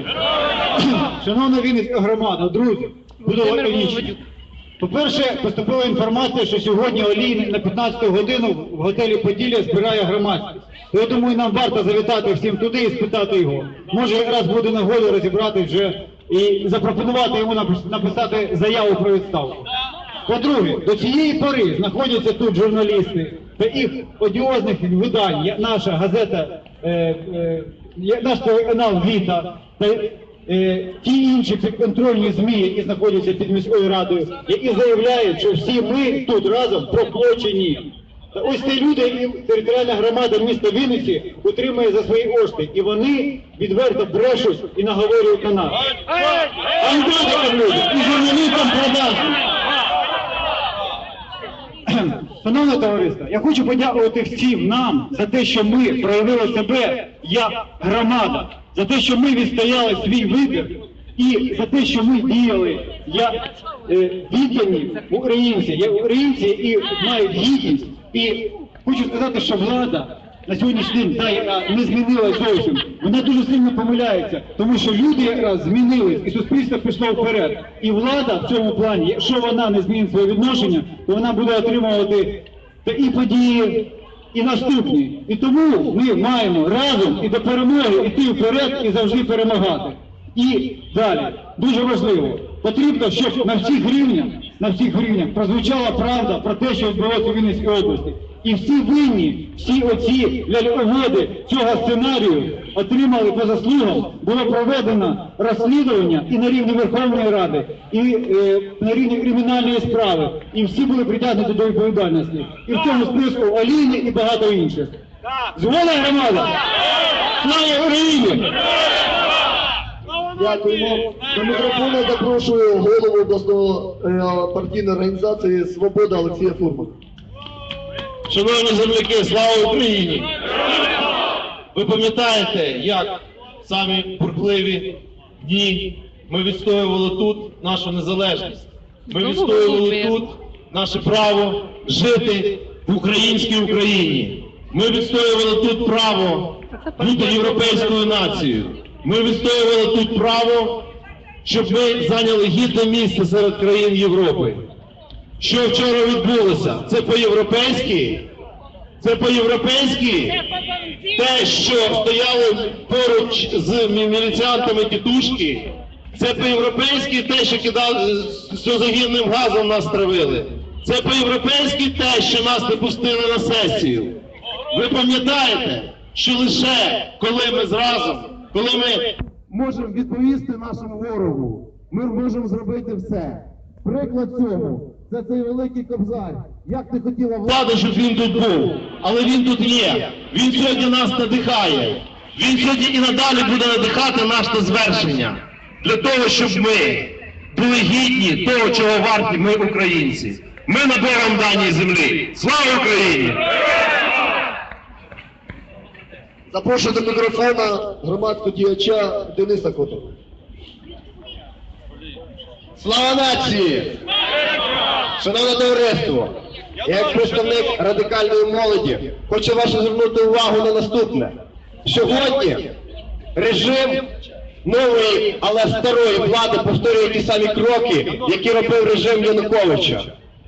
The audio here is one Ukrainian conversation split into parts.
Україні! Шановна Вінницька громада, друзі, буду лаконічний. По-перше, поступила інформація, що сьогодні Олій на 15 годину в готелі Поділля збирає громадськість. Я думаю, нам варто завітати всім туди і спитати його. Може, якраз буде нагода розібрати вже і запропонувати йому написати заяву про відставку. По-друге, до цієї пори знаходяться тут журналісти та їх одіозних видань, наша газета, е, е, наш телеканал Віта та е, ті інші підконтрольні ЗМІ, які знаходяться під міською радою, які заявляють, що всі ми тут разом проплачені. Та ось ці люди, які територіальна громада міста Вінниці утримує за свої кошти, і вони відверто брешуть і наговорюють на нас. Антоника, люди, і журналістам продажні. Шановне товариство, я хочу подякувати всім нам за те, що ми проявили себе як громада, за те, що ми відстояли свій вибір і за те, що ми діяли як е, віддані українці, як українці і мають гідність. І хочу сказати, що влада на сьогоднішній день, та, не змінилась зовсім, вона дуже сильно помиляється, тому що люди якраз змінились, і суспільство пішло вперед. І влада в цьому плані, якщо вона не змінить своє відношення, то вона буде отримувати такі події і наступні. І тому ми маємо разом і до перемоги йти вперед і завжди перемагати. І далі, дуже важливо, потрібно, щоб на всіх рівнях, на всіх рівнях прозвучала правда про те, що відбулося у Вінницькій області. І всі винні, всі оці ляльоводи цього сценарію отримали по заслугам, було проведено розслідування і на рівні Верховної Ради, і е, на рівні кримінальної справи. І всі були притягнуті до відповідальності. І в цьому списку Олійни і багато інших. Згода громада! Слава Україні! Дякуємо. До мікрофону запрошую голову обласного е, партійної організації Свобода Олексія Фурмана. Шановні земляки, слава Україні! Ви пам'ятаєте, як самі бурхливі дні ми відстоювали тут нашу незалежність. Ми відстоювали тут наше право жити в українській Україні. Ми відстоювали тут право бути європейською нацією. Ми відстоювали тут право, щоб ми зайняли гідне місце серед країн Європи. Що вчора відбулося? Це по-європейськи? Це по-європейськи? Те, що стояли поруч з мі- міліціантами тітушки, це по-європейськи те, що кидали сльозогінним газом нас травили. Це по-європейськи те, що нас не пустили на сесію. Ви пам'ятаєте, що лише коли ми зразом, коли ми можемо відповісти нашому ворогу, ми можемо зробити все. Приклад цьому це цей великий кобзар. Як не хотіла влада, щоб він тут був, але він тут є. Він сьогодні нас надихає. Він сьогодні і надалі буде надихати наше звершення для того, щоб ми були гідні того, чого варті ми, українці. Ми на Богом даній землі. Слава Україні! Запрошую до мікрофона громадського діяча Дениса Котова. Слава нації! Шановне товариство, я як представник радикальної молоді хочу вашу звернути увагу на наступне. Сьогодні режим нової, але старої влади повторює ті самі кроки, які робив режим Януковича.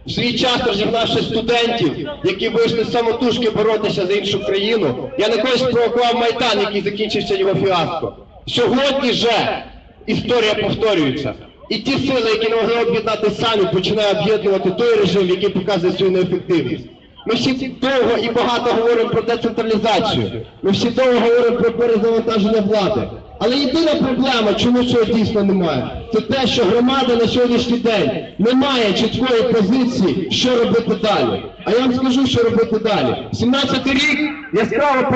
В свій час розігнавши студентів, які вийшли самотужки боротися за іншу країну, Янукович спровокував Майдан, який закінчився його фіаско. Сьогодні же історія повторюється. І ті сили, які не могли об'єднати самі, починають об'єднувати той режим, який показує свою неефективність. Ми всі довго і багато говоримо про децентралізацію. Ми всі довго говоримо про перезавантаження влади. Але єдина проблема, чому цього дійсно немає, це те, що громада на сьогоднішній день не має чіткої позиції, що робити далі. А я вам скажу, що робити далі. 17 рік яскраво